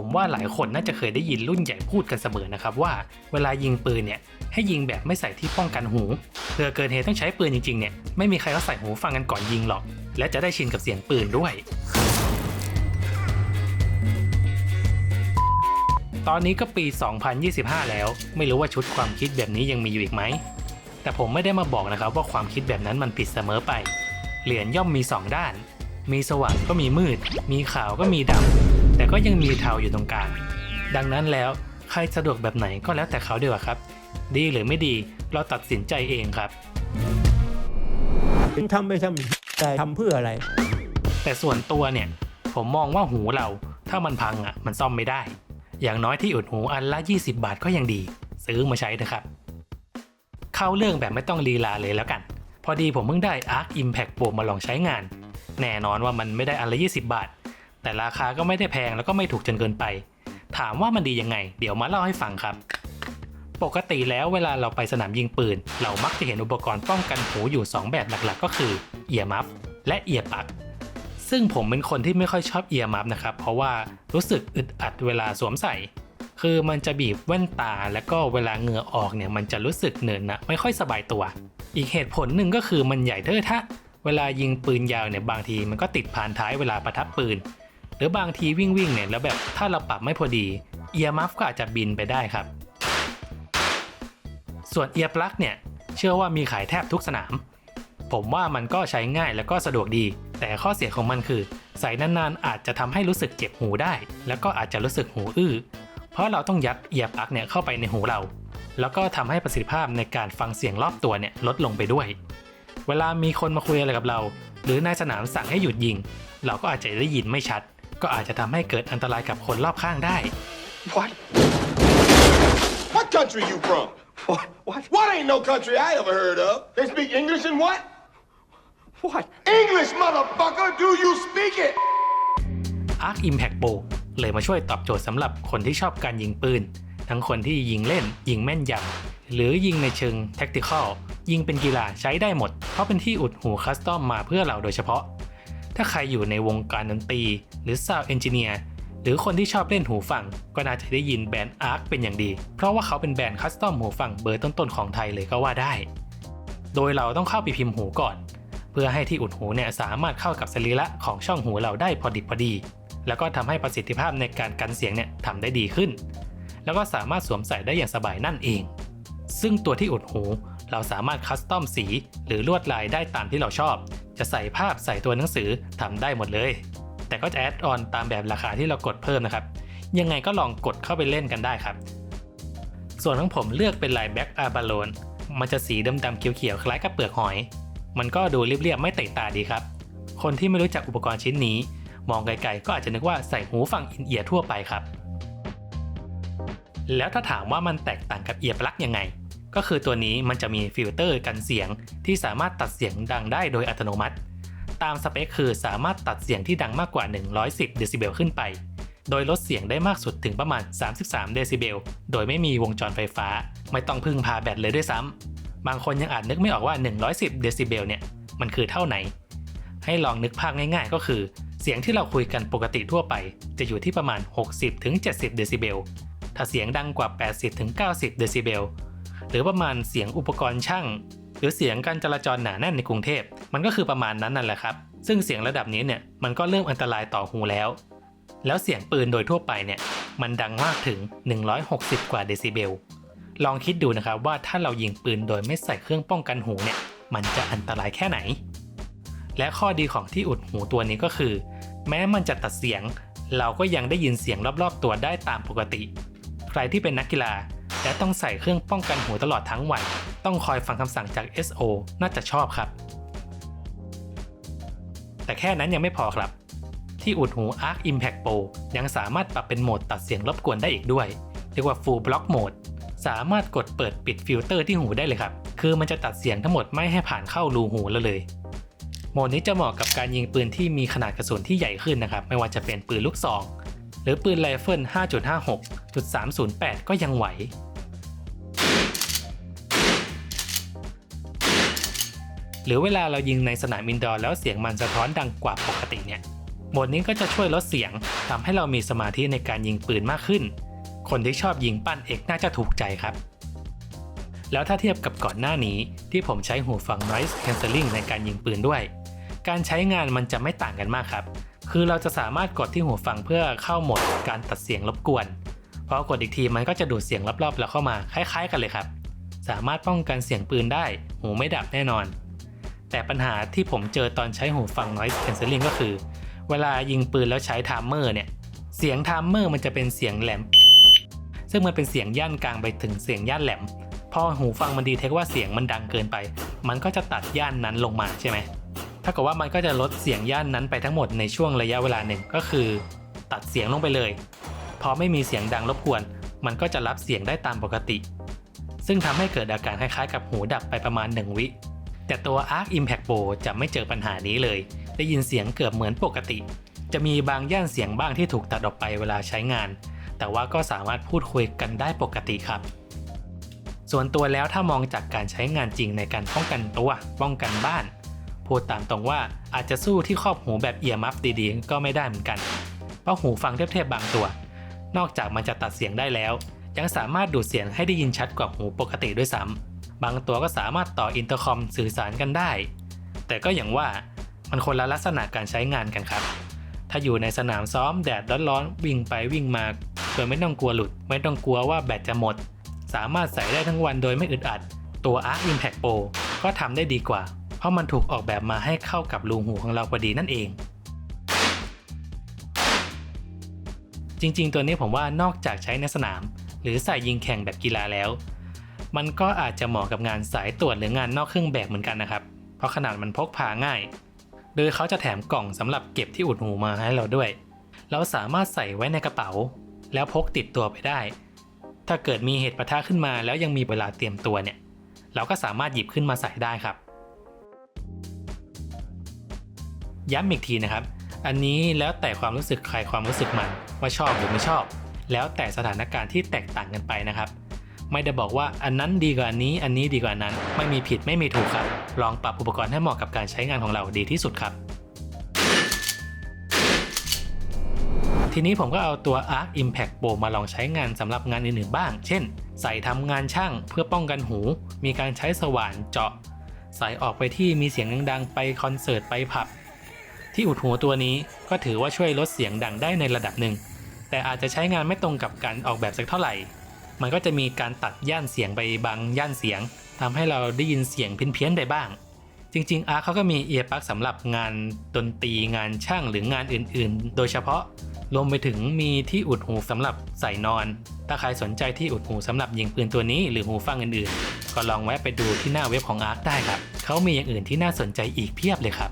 ผมว่าหลายคนน่าจะเคยได้ยินรุ่นใหญ่พูดกันเสมอนะครับว่าเวลายิงปืนเนี่ยให้ยิงแบบไม่ใส่ที่ป้องกันหูเผื่อเกิดเหตุต้องใช้ปืนจริงๆเนี่ยไม่มีใครเขาใส่หูฟังกันก่อนยิงหรอก และจะได้ชินกับเสียงปืนด้วย ตอนนี้ก็ปี 2025 แล้ว ไม่รู้ว่าชุดความคิดแบบนี้ยังมีอยู่อีกไหมแต่ผมไม่ได้มาบอกนะครับว่าความคิดแบบนั้นมันผิดเสมอไป เหรียญย่อมมี 2 ด้าน มีสว่างก็มีมืด มีขาวก็มีดำ ก็ยังมีเทาอยู่ตรงกลาง ดังนั้นแล้วใครสะดวกแบบไหนก็แล้วแต่เขาดีกว่าครับ ดีหรือไม่ดีเราตัดสินใจเองครับถึงทำไปทำแต่ทำเพื่ออะไร แต่ส่วนตัวเนี่ย ผมมองว่าหูเราถ้ามันพังอะ มันซ่อมไม่ได้ อย่างน้อยที่อุดหูอันละ 20 บาทก็ยังดี ซื้อมาใช้เถอะครับ เข้าเรื่องแบบไม่ต้องลีลาเลยแล้วกัน พอดีผมเพิ่งได้ Arc Impact Pro มาลองใช้งาน แน่นอนว่ามันไม่ได้อันละ 20 บาท แต่ราคาก็ไม่ได้แพงแล้วก็ไม่ถูกจนเกินไป ถามว่ามันดียังไง เดี๋ยวมาเล่าให้ฟังครับ ปกติแล้วเวลาเราไปสนามยิงปืน เรามักจะเห็นอุปกรณ์ป้องกันหูอยู่ 2 แบบหลักๆ ก็คือเอียมัฟและเอียปักซึ่งผมเป็นคนที่ไม่ค่อยชอบเอียมัฟนะครับ เพราะว่ารู้สึกอึดอัดเวลาสวมใส่ คือมันจะบีบแว่นตาแล้วก็เวลาเหงื่อออกเนี่ยมันจะรู้สึกเหนื่อยนะไม่ค่อยสบายตัว อีกเหตุผลหนึ่งก็คือมันใหญ่เทอะทะเวลายิงปืนยาวเนี่ยบางทีมันก็ติดผ่านท้ายเวลาประทับปืน หรือบางทีวิ่งวิ่งเนี่ยแล้วแบบถ้าเราปรับไม่พอดีเอียมัฟก็อาจจะบินไปได้ครับ ส่วนเอียปลั๊กเนี่ยเชื่อว่ามีขายแทบทุกสนาม ผมว่ามันก็ใช้ง่ายแล้วก็สะดวกดี แต่ข้อเสียของมันคือ ใส่นานๆอาจจะทำให้รู้สึกเจ็บหูได้ แล้วก็อาจจะรู้สึกหูอื้อ เพราะเราต้องยัดเอียปลั๊กเนี่ยเข้าไปในหูเรา แล้วก็ทำให้ประสิทธิภาพในการฟังเสียงรอบตัวเนี่ยลดลงไปด้วย เวลามีคนมาคุยอะไรกับเรา หรือนายสนามสั่งให้หยุดยิง เราก็อาจจะได้ยินไม่ชัด ก็อาจจะทำให้เกิดอันตรายกับคนรอบข้างได้ What? What country you from? What? What? What ain't no country I ever heard of? They speak English and what? What? English, motherfucker! Do you speak it? Arc Impact Bow เลยมาช่วยตอบโจทย์สำหรับคนที่ชอบการยิงปืน ทั้งคนที่ยิงเล่น ยิงแม่นยำหรือยิงในเชิง Tactical ยิงเป็นกีฬาใช้ได้หมด เพราะเป็นที่อุดหูคัสตอมมาเพื่อเราโดยเฉพาะ ถ้าใครอยู่ในวงการดนตรี หรือ Sound Engineer หรือคนที่ชอบเล่นหูฟัง ก็น่าจะได้ยินแบรนด์ Arc เป็นอย่างดี เพราะว่าเขาเป็นแบรนด์คัสตอมหูฟังเบอร์ต้นๆของไทยเลยก็ว่าได้ โดยเราต้องเข้าไปพิมพ์หูก่อน เพื่อให้ที่อุดหูเนี่ยสามารถเข้ากับสรีระของช่องหูเราได้พอดิบพอดี แล้วก็ทำให้ประสิทธิภาพในการกันเสียงเนี่ยทำได้ดีขึ้น แล้วก็สามารถสวมใส่ได้อย่างสบายนั่นเอง ซึ่งตัวที่อุดหู เราสามารถคัสตอมสี หรือลวดลายได้ตามที่เราชอบ จะใส่ภาพใส่ตัวหนังสือทำได้หมดเลย แต่ก็จะแอดออนตามแบบราคาที่เรากดเพิ่มนะครับ ยังไงก็ลองกดเข้าไปเล่นกันได้ครับ ส่วนของผมเลือกเป็นลายแบ็กอาบาโลนมันจะสีดำๆเขียวๆคล้ายกับเปลือกหอย มันก็ดูเรียบๆไม่เตะตาดีครับ คนที่ไม่รู้จักอุปกรณ์ชิ้นนี้ มองไกลๆก็อาจจะนึกว่าใส่หูฟังอินเอียร์ทั่วไปครับแล้วถ้าถามว่ามันแตกต่างกับเอียร์ปลั๊กยังไง ก็คือตัวนี้มันจะมีฟิลเตอร์กันเสียงที่สามารถตัดเสียงดังได้โดยอัตโนมัติ ตามสเปคคือสามารถตัดเสียงที่ดังมากกว่า 110 เดซิเบลขึ้นไป โดยลดเสียงได้มากสุดถึงประมาณ 33 เดซิเบล โดยไม่มีวงจรไฟฟ้า ไม่ต้องพึ่งพาแบตเลยด้วยซ้ำ บางคนยังอาจนึกไม่ออกว่า 110 เดซิเบลเนี่ย มันคือเท่าไหน ให้ลองนึกภาพง่ายๆ ก็คือ เสียงที่เราคุยกันปกติทั่วไป จะอยู่ที่ประมาณ 60-70 เดซิเบล ถ้าเสียงดังกว่า 80-90 เดซิเบล หรือประมาณเสียงอุปกรณ์ช่าง หรือเสียงการจราจรหนาแน่นในกรุงเทพ มันก็คือประมาณนั้นนั่นแหละครับ ซึ่งเสียงระดับนี้เนี่ยมันก็เริ่มอันตรายต่อหูแล้ว แล้วเสียงปืนโดยทั่วไปเนี่ยมันดังมากถึง 160 กว่าเดซิเบล ลองคิดดูนะครับว่าถ้าเรายิงปืนโดยไม่ใส่เครื่องป้องกันหูเนี่ยมันจะอันตรายแค่ไหน และข้อดีของที่อุดหูตัวนี้ก็คือ แม้มันจะตัดเสียง เราก็ยังได้ยินเสียงรอบๆตัวได้ตามปกติ ใครที่เป็นนักกีฬา และต้องใส่เครื่องป้องกันหูตลอดทั้งวัน ต้องคอยฟังคำสั่งจาก SO น่าจะชอบครับ แต่แค่นั้นยังไม่พอครับ ที่อุดหู Arc Impact Pro ยังสามารถปรับเป็นโหมดตัดเสียงรบกวนได้อีกด้วย เรียกว่า Full Block Mode สามารถกดเปิดปิดฟิลเตอร์ที่หูได้เลยครับ คือมันจะตัดเสียงทั้งหมดไม่ให้ผ่านเข้ารูหูแล้วเลยโหมดนี้จะเหมาะกับการยิงปืนที่มีขนาดกระสุนที่ใหญ่ขึ้นนะครับ ไม่ว่าจะเป็นปืนลูกซอง หรือปืนไรเฟิล 5.56จุด308 ก็ยังไหว หรือเวลาเรายิงในสนามอินดอร์แล้วเสียงมันสะท้อนดังกว่าปกติเนี่ยโหมดนี้ก็จะช่วยลดเสียงทำให้เรามีสมาธิในการยิงปืนมากขึ้น คนที่ชอบยิงปั้นเอกน่าจะถูกใจครับ แล้วถ้าเทียบกับก่อนหน้านี้ที่ผมใช้หูฟัง noise cancelling ในการยิงปืนด้วย การใช้งานมันจะไม่ต่างกันมากครับ คือเราจะสามารถกดที่หูฟังเพื่อเข้าโหมดการตัดเสียงรบกวนพอกดอีกทีมันก็จะดูดเสียงรอบๆเราเข้ามาคล้าย ๆ กันเลยครับ สามารถป้องกันเสียงปืนได้ หูไม่ดับแน่นอน แต่ปัญหาที่ผมเจอตอนใช้หูฟัง noise cancelling ก็คือ เวลายิงปืนแล้วใช้ไทม์เมอร์เนี่ย เสียงไทม์เมอร์มันจะเป็นเสียงแหลม ซึ่งมันเป็นเสียงย่านกลางไปถึงเสียงย่านแหลม พอหูฟังมันดีเทคว่าเสียงมันดังเกินไป มันก็จะตัดย่านนั้นลงมาใช่ไหมถ้ากับว่ามันก็จะลดเสียงย่านนั้นไปทั้งหมดในช่วงระยะเวลาหนึ่งก็คือ ตัดเสียงลงไปเลย พอไม่มีเสียงดังรบกวน มันก็จะรับเสียงได้ตามปกติ ซึ่งทำให้เกิดอาการคล้ายๆกับหูดับไปประมาณ 1 วิ แต่ตัว Arc Impact Pro จะไม่เจอปัญหานี้เลย ได้ยินเสียงเกือบเหมือนปกติ จะมีบางย่านเสียงบ้างที่ถูกตัดออกไปเวลาใช้งาน แต่ว่าก็สามารถพูดคุยกันได้ปกติครับ ส่วนตัวแล้วถ้ามองจากการใช้งานจริงในการป้องกันตัว ป้องกันบ้าน พูดตามตรงว่าอาจจะสู้ที่ครอบหูแบบเอียร์มัฟดีๆ ก็ไม่ได้เหมือนกัน เพราะหูฟังเทพๆบางตัว นอกจากมันจะตัดเสียงได้แล้ว ยังสามารถดูดเสียงให้ได้ยินชัดกว่าหูปกติด้วยซ้ำ บางตัวก็สามารถต่ออินเตอร์คอมสื่อสารกันได้ แต่ก็อย่างว่ามันคนละลักษณะการใช้งานกันครับ ถ้าอยู่ในสนามซ้อมแดดร้อนๆวิ่งไปวิ่งมาโดยไม่ต้องกลัวหลุด ไม่ต้องกลัวว่าแบตจะหมด สามารถใส่ได้ทั้งวันโดยไม่อึดอัด ตัว Arc Impact Pro ก็ทำได้ดีกว่า เพราะมันถูกออกแบบมาให้เข้ากับรูหูของเราพอดีนั่นเอง จริงๆ ตัวนี้ผมว่านอกจากใช้ในสนาม หรือใส่ยิงแข่งแบบกีฬาแล้ว มันก็อาจจะเหมาะกับงานสายตรวจหรืองานนอกเครื่องแบบเหมือนกันนะครับ เพราะขนาดมันพกพาง่าย โดยเขาจะแถมกล่องสำหรับเก็บที่อุดหูมาให้เราด้วย เราสามารถใส่ไว้ในกระเป๋า แล้วพกติดตัวไปได้ ถ้าเกิดมีเหตุปะทะขึ้นมาแล้วยังมีเวลาเตรียมตัวเนี่ย เราก็สามารถหยิบขึ้นมาใส่ได้ครับ ย้ำอีกทีนะครับ อันนี้แล้วแต่ความรู้สึกใครความรู้สึกมันว่าชอบหรือไม่ชอบ แล้วแต่สถานการณ์ที่แตกต่างกันไปนะครับ ไม่ได้บอกว่าอันนั้นดีกว่าอันนี้ อันนี้ดีกว่าอันนั้น ไม่มีผิดไม่มีถูกครับ ลองปรับอุปกรณ์ให้เหมาะกับการใช้งานของเราดีที่สุดครับ ทีนี้ผมก็เอาตัว Arc Impact Pro มาลองใช้งานสำหรับงานอื่นๆบ้าง เช่น ใส่ทำงานช่างเพื่อป้องกันหู มีการใช้สว่านเจาะ ใส่ออกไปที่มีเสียงดังๆ ไปคอนเสิร์ตไปผับ ที่อุดหูตัวนี้ก็ถือว่าช่วยลดเสียงดังได้ในระดับหนึ่งแต่อาจจะใช้งานไม่ตรงกับการออกแบบสักเท่าไหร่ มันก็จะมีการตัดย่านเสียงไปบางย่านเสียงทำให้เราได้ยินเสียงเพี้ยนๆได้บ้าง จริงๆอาร์เขาก็มีเอียร์ปลั๊กสำหรับงานดนตรีงานช่างหรืองานอื่นๆ โดยเฉพาะรวมไปถึงมีที่อุดหูสำหรับใส่นอน ถ้าใครสนใจที่อุดหูสำหรับยิงปืนตัวนี้หรือหูฟังอื่นๆ ก็ลองแวะไปดูที่หน้าเว็บของอาร์ได้ครับ เขามีอย่างอื่นที่น่าสนใจอีกเพียบเลยครับ